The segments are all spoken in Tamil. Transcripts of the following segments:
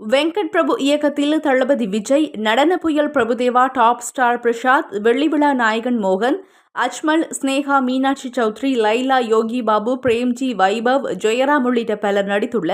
வெங்கட் பிரபு இயக்கத்தில் தளபதி விஜய் நடன புயல் பிரபுதேவா டாப் ஸ்டார் பிரசாத் வெள்ளி விழா நாயகன் மோகன் அஜ்மல் ஸ்னேகா மீனாட்சி சௌத்ரி லைலா யோகி பாபு பிரேம்ஜி வைபவ் ஜெயராம் உள்ளிட்ட பலர் நடித்துள்ள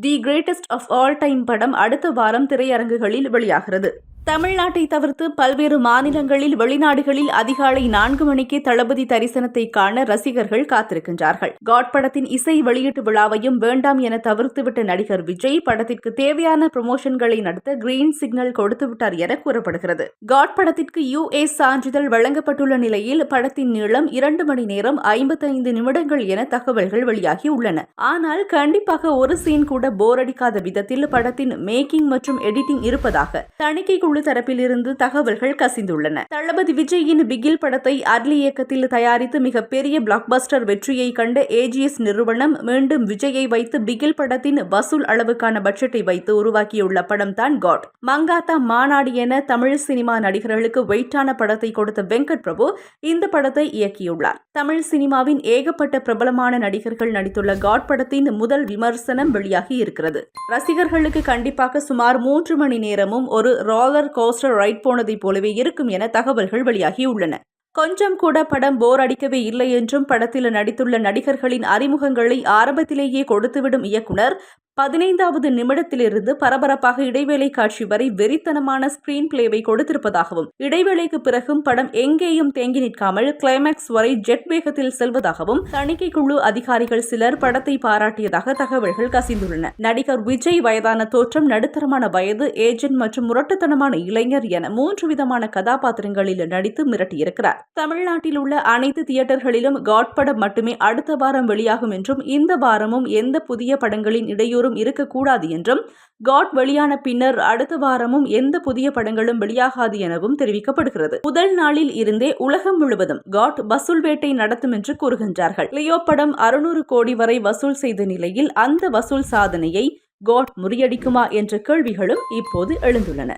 the greatest of all time படம் அடுத்த வாரம் திரையரங்குகளில் வெளியாகிறது. தமிழ்நாட்டை தவிர்த்து பல்வேறு மாநிலங்களில் வெளிநாடுகளில் அதிகாலை நான்கு மணிக்கு தளபதி தரிசனத்தை காண ரசிகர்கள் காத்திருக்கின்றார்கள். காட் படத்தின் இசை வெளியீட்டு விழாவையும் வேண்டாம் என தவிர்த்துவிட்ட நடிகர் விஜய் படத்திற்கு தேவையான ப்ரமோஷன்களை நடத்த கிரீன் சிக்னல் கொடுத்துவிட்டார் என கூறப்படுகிறது. காட் படத்திற்கு யுஎஸ் சான்றிதழ் வழங்கப்பட்டுள்ள நிலையில் படத்தின் நீளம் இரண்டு மணி நேரம் ஐம்பத்தைந்து நிமிடங்கள் என தகவல்கள் வெளியாகி உள்ளன. ஆனால் கண்டிப்பாக ஒரு சீன் கூட போர் அடிக்காத விதத்தில் படத்தின் மேக்கிங் மற்றும் எடிட்டிங் இருப்பதாக தணிக்கை குழு தரப்பிலிருந்து தகவல்கள் கசிந்துள்ளன. தளபதி விஜயின் பிகில் படத்தை அர்லி இயக்கத்தில் தயாரித்து மிகப்பெரிய பிளாக்பஸ்டர் வெற்றியை கண்ட ஏஜிஎஸ் நிறுவனம் மீண்டும் விஜயை வைத்து பிகில் படத்தின் வசூல் அளவுக்கான பட்ஜெட்டை வைத்து உருவாக்கியுள்ள படம் தான் காட் மங்காத்தா மாநாடு என தமிழ் சினிமா நடிகர்களுக்கு வெயிட்டான படத்தை கொடுத்த வெங்கட் பிரபு இந்த படத்தை இயக்கியுள்ளார். தமிழ் சினிமாவின் ஏகப்பட்ட பிரபலமான நடிகர்கள் நடித்துள்ள காட் படத்தின் முதல் விமர்சனம் வெளியாகி இருக்கிறது. ரசிகர்களுக்கு கண்டிப்பாக சுமார் மூன்று மணி நேரமும் ஒரு ராலர் கோஸ்டர் ரைட் போனதைப் போலவே இருக்கும் என தகவல்கள் வெளியாகியுள்ளன. கொஞ்சம் கூட படம் போர் அடிக்கவே இல்லை என்றும் படத்தில் நடித்துள்ள நடிகர்களின் அறிமுகங்களை ஆரம்பத்திலேயே கொடுத்துவிடும் இயக்குனர் பதினைந்தாவது நிமிடத்திலிருந்து பரபரப்பாக இடைவேளை காட்சி வரை வெறித்தனமான ஸ்கிரீன் பிளேவை கொடுத்திருப்பதாகவும் இடைவேளைக்கு பிறகும் படம் எங்கேயும் தேங்கி நிற்காமல் கிளைமேக்ஸ் வரை ஜெட் வேகத்தில் செல்வதாகவும் தணிக்கை குழு அதிகாரிகள் சிலர் படத்தை பாராட்டியதாக தகவல்கள் கசிந்துள்ளன. நடிகர் விஜய் வயதான தோற்றம் நடுத்தரமான வயது ஏஜென்ட் மற்றும் முரட்டுத்தனமான இளைஞர் என மூன்று விதமான கதாபாத்திரங்களில் நடித்து மிரட்டியிருக்கிறார். தமிழ்நாட்டில் உள்ள அனைத்து தியேட்டர்களிலும் காட் படம் மட்டுமே அடுத்த வாரம் வெளியாகும் என்றும் இந்த வாரமும் எந்த புதிய படங்களின் இடையூறு இடையூறும் இருக்கக்கூடாது என்றும் காட் வெளியான பின்னர் அடுத்த வாரமும் எந்த புதிய படங்களும் வெளியாகாது எனவும் தெரிவிக்கப்படுகிறது. முதல் நாளில் இருந்தே உலகம் முழுவதும் காட் வசூல் வேட்டை நடத்தும் என்று கூறுகின்றார்கள். லியோ படம் அறுநூறு கோடி வரை வசூல் செய்த நிலையில் அந்த வசூல் சாதனையை காட் முறியடிக்குமா என்ற கேள்விகளும் இப்போது எழுந்துள்ளன.